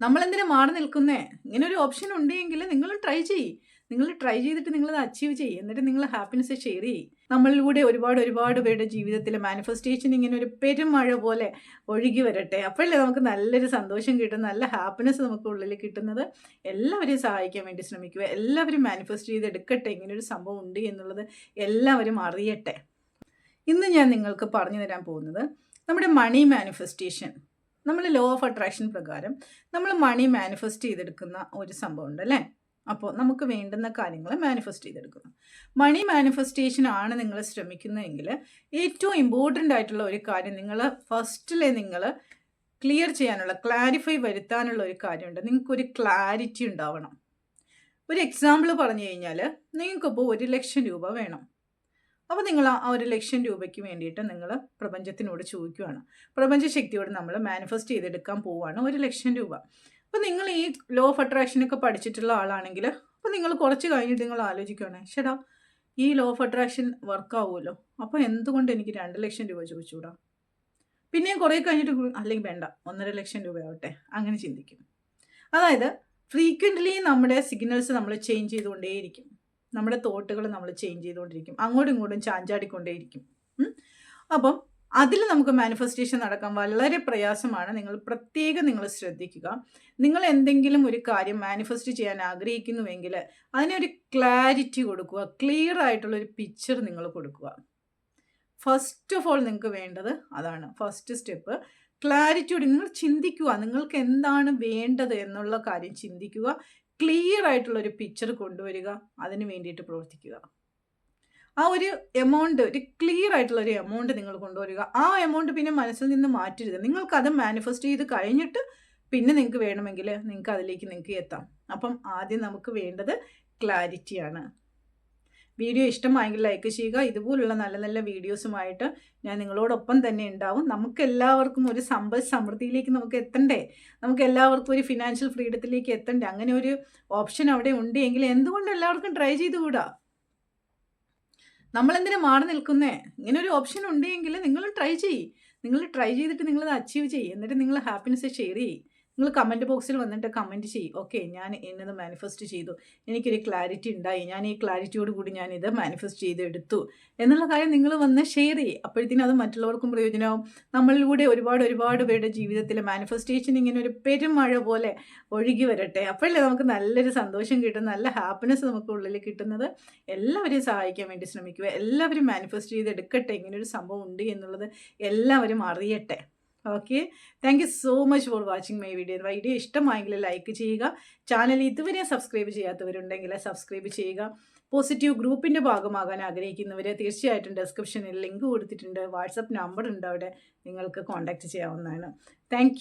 നമ്മളെന്തിനാ മാറി നിൽക്കുന്നേ? ഇങ്ങനെ ഒരു ഓപ്ഷൻ ഉണ്ടെങ്കിൽ നിങ്ങൾ ട്രൈ ചെയ്യ്. നിങ്ങൾ ട്രൈ ചെയ്തിട്ട് നിങ്ങൾ അത് അച്ചീവ് ചെയ്യും. എന്നിട്ട് നിങ്ങൾ ഹാപ്പിനെസ് ഷെയർ ചെയ്യും. നമ്മളിലൂടെ ഒരുപാട് ഒരുപാട് പേരുടെ ജീവിതത്തിൽ മാനിഫെസ്റ്റേഷൻ ഇങ്ങനെ ഒരു പെരുമഴ പോലെ ഒഴുകി വരട്ടെ. അപ്പോഴല്ലേ നമുക്ക് നല്ലൊരു സന്തോഷം കിട്ടും. നല്ല ഹാപ്പിനെസ് നമുക്ക് ഉള്ളിൽ കിട്ടുന്നത്. എല്ലാവരെയും സഹായിക്കാൻ വേണ്ടി ശ്രമിക്കുക. എല്ലാവരും മാനിഫെസ്റ്റ് ചെയ്തെടുക്കട്ടെ ഇങ്ങനെ ഒരു സംഭവം ഉണ്ട് എന്നുള്ളത് എല്ലാവരും അറിയട്ടെ. ഇന്ന് ഞാൻ നിങ്ങൾക്ക് പറഞ്ഞു തരാൻ പോകുന്നത് നമ്മുടെ മണി മാനിഫെസ്റ്റേഷൻ നമ്മൾ ലോ ഓഫ് അട്രാക്ഷൻ പ്രകാരം നമ്മൾ മണി മാനിഫെസ്റ്റ് ചെയ്തെടുക്കുന്ന ഒരു സംഭവം ഉണ്ട് അല്ലേ? അപ്പോൾ നമുക്ക് വേണ്ടുന്ന കാര്യങ്ങൾ മാനിഫെസ്റ്റ് ചെയ്തെടുക്കുന്നു. മണി മാനിഫെസ്റ്റേഷൻ ആണ് നിങ്ങൾ ശ്രമിക്കുന്നതെങ്കിൽ ഏറ്റവും ഇമ്പോർട്ടന്റ് ആയിട്ടുള്ള ഒരു കാര്യം നിങ്ങൾ ഫസ്റ്റിലെ നിങ്ങൾ ക്ലിയർ ചെയ്യാനുള്ള ക്ലാരിഫൈ വരുത്താനുള്ള ഒരു കാര്യമുണ്ട്. നിങ്ങൾക്കൊരു ക്ലാരിറ്റി ഉണ്ടാവണം. ഒരു എക്സാമ്പിൾ പറഞ്ഞു കഴിഞ്ഞാൽ നിങ്ങൾക്കിപ്പോൾ ഒരു ലക്ഷം രൂപ വേണം. അപ്പോൾ നിങ്ങൾ ആ ഒരു ലക്ഷം രൂപയ്ക്ക് വേണ്ടിയിട്ട് നിങ്ങൾ പ്രപഞ്ചത്തിനോട് ചോദിക്കുകയാണ് പ്രപഞ്ചശക്തിയോട് നമ്മൾ മാനിഫെസ്റ്റ് ചെയ്തെടുക്കാൻ പോവുകയാണ് ഒരു ലക്ഷം രൂപ. അപ്പോൾ നിങ്ങൾ ഈ ലോ ഓഫ് അട്രാക്ഷനൊക്കെ പഠിച്ചിട്ടുള്ള ആളാണെങ്കിൽ അപ്പോൾ നിങ്ങൾ കുറച്ച് കഴിഞ്ഞിട്ട് നിങ്ങൾ ആലോചിക്കുകയാണ് ചേട്ടാ ഈ ലോ ഓഫ് അട്രാക്ഷൻ വർക്ക് ആവുമല്ലോ. അപ്പോൾ എന്തുകൊണ്ട് എനിക്ക് രണ്ട് ലക്ഷം രൂപ ചോദിച്ചുകൂടാ? പിന്നെയും കുറേ കഴിഞ്ഞിട്ട് അല്ലെങ്കിൽ വേണ്ട ഒന്നര ലക്ഷം രൂപയാവട്ടെ. അങ്ങനെ ചിന്തിക്കും. അതായത് ഫ്രീക്വന്റ്ലി നമ്മുടെ സിഗ്നൽസ് നമ്മൾ ചേഞ്ച് ചെയ്തുകൊണ്ടേയിരിക്കും. നമ്മുടെ തോട്ടുകൾ നമ്മൾ ചേഞ്ച് ചെയ്തുകൊണ്ടിരിക്കും. അങ്ങോട്ടും ഇങ്ങോട്ടും ചാഞ്ചാടിക്കൊണ്ടേയിരിക്കും. അപ്പം അതിൽ നമുക്ക് മാനിഫെസ്റ്റേഷൻ നടക്കാൻ വളരെ പ്രയാസമാണ്. നിങ്ങൾ പ്രത്യേകം നിങ്ങൾ ശ്രദ്ധിക്കുക. നിങ്ങൾ എന്തെങ്കിലും ഒരു കാര്യം മാനിഫെസ്റ്റ് ചെയ്യാൻ ആഗ്രഹിക്കുന്നുവെങ്കിൽ അതിനൊരു ക്ലാരിറ്റി കൊടുക്കുക. ക്ലിയർ ആയിട്ടുള്ള ഒരു പിക്ചർ നിങ്ങൾ കൊടുക്കുക. ഫസ്റ്റ് ഓഫ് ഓൾ നിങ്ങൾക്ക് വേണ്ടത് അതാണ്. ഫസ്റ്റ് സ്റ്റെപ്പ് ക്ലാരിറ്റിയോട് നിങ്ങൾ ചിന്തിക്കുക. നിങ്ങൾക്ക് എന്താണ് വേണ്ടത് എന്നുള്ള കാര്യം ചിന്തിക്കുക. ക്ലിയർ ആയിട്ടുള്ള ഒരു പിക്ചർ കൊണ്ടുവരിക അതിന് വേണ്ടിയിട്ട് പ്രവർത്തിക്കുക. ആ ഒരു എമൗണ്ട് ഒരു ക്ലിയർ ആയിട്ടുള്ള ഒരു എമൗണ്ട് നിങ്ങൾ കൊണ്ടുവരിക. ആ എമൗണ്ട് പിന്നെ മനസ്സിൽ നിന്ന് മാറ്റരുത്. നിങ്ങൾക്ക് അത് മാനിഫെസ്റ്റ് ചെയ്ത് കഴിഞ്ഞിട്ട് പിന്നെ നിങ്ങൾക്ക് വേണമെങ്കിൽ നിങ്ങൾക്ക് അതിലേക്ക് നിങ്ങൾക്ക് എത്താം. അപ്പം ആദ്യം നമുക്ക് വേണ്ടത് ക്ലാരിറ്റിയാണ് വീഡിയോ ഇഷ്ടമായെങ്കിൽ ലൈക്ക് ചെയ്യുക. ഇതുപോലുള്ള നല്ല നല്ല വീഡിയോസുമായിട്ട് ഞാൻ നിങ്ങളോടൊപ്പം തന്നെ ഉണ്ടാവും. നമുക്ക് എല്ലാവർക്കും ഒരു സമ്പദ് സമൃദ്ധിയിലേക്ക് നമുക്ക് എത്തണ്ടേ? നമുക്ക് എല്ലാവർക്കും ഒരു ഫിനാൻഷ്യൽ ഫ്രീഡത്തിലേക്ക് എത്തണ്ടേ? അങ്ങനെ ഒരു ഓപ്ഷൻ അവിടെ ഉണ്ട് എങ്കിൽ എന്തുകൊണ്ട് എല്ലാവർക്കും ട്രൈ ചെയ്തുകൂടാ? നമ്മളെന്തിനാ മാറി നിൽക്കുന്നേ? ഇങ്ങനെ ഒരു ഓപ്ഷൻ ഉണ്ടെങ്കിൽ നിങ്ങൾ ട്രൈ ചെയ്യ്. നിങ്ങൾ ട്രൈ ചെയ്തിട്ട് നിങ്ങളത് അച്ചീവ് ചെയ്യ്. എന്നിട്ട് നിങ്ങൾ ഹാപ്പിനെസ് ഷെയർ ചെയ്യ്. നിങ്ങൾ കമന്റ് ബോക്സിൽ വന്നിട്ട് കമന്റ് ചെയ്യും. ഓക്കെ ഞാൻ എന്നത് മാനിഫെസ്റ്റ് ചെയ്തു. എനിക്കൊരു ക്ലാരിറ്റി ഉണ്ടായി. ഞാൻ ഈ ക്ലാരിറ്റിയോട് കൂടി ഞാൻ ഇത് മാനിഫെസ്റ്റ് ചെയ്തെടുത്തു. എന്നുള്ള കാര്യം നിങ്ങൾ വന്ന് ഷെയർ ചെയ്യും. അപ്പോഴത്തേനും അത് മറ്റുള്ളവർക്കും പ്രയോജനമാവും. നമ്മളിലൂടെ ഒരുപാട് ഒരുപാട് പേരുടെ ജീവിതത്തിൽ മാനിഫെസ്റ്റേഷൻ ഇങ്ങനെ ഒരു പെരുമഴ പോലെ ഒഴുകി വരട്ടെ. അപ്പോഴല്ലേ നമുക്ക് നല്ലൊരു സന്തോഷം കിട്ടും. നല്ല ഹാപ്പിനെസ് നമുക്ക് ഉള്ളിൽ കിട്ടുന്നത്. എല്ലാവരെയും സഹായിക്കാൻ വേണ്ടി ശ്രമിക്കുക. എല്ലാവരും മാനിഫെസ്റ്റ് ചെയ്തെടുക്കട്ടെ. ഇങ്ങനെ ഒരു സംഭവം ഉണ്ട് എന്നുള്ളത് എല്ലാവരും അറിയട്ടെ. Okay thank you so much for watching my video video ഇഷ്ടമായെങ്കിൽ ലൈക്ക് ചെയ്യുക. ചാനൽ ഇതുവരെ സബ്സ്ക്രൈബ് ചെയ്യാത്തവരുണ്ടെങ്കിൽ സബ്സ്ക്രൈബ് ചെയ്യുക. പോസിറ്റീവ് ഗ്രൂപ്പിന്റെ ഭാഗമാകാൻ ആഗ്രഹിക്കുന്നവർ തീർച്ചയായിട്ടും ഡെസ്ക്രിപ്ഷനിൽ ലിങ്ക് കൊടുത്തിട്ടുണ്ട്. വാട്സപ്പ് നമ്പർ ഉണ്ട് അവിടെ. നിങ്ങൾക്ക് കോൺടാക്റ്റ് ചെയ്യാവുന്നതാണ്. താങ്ക്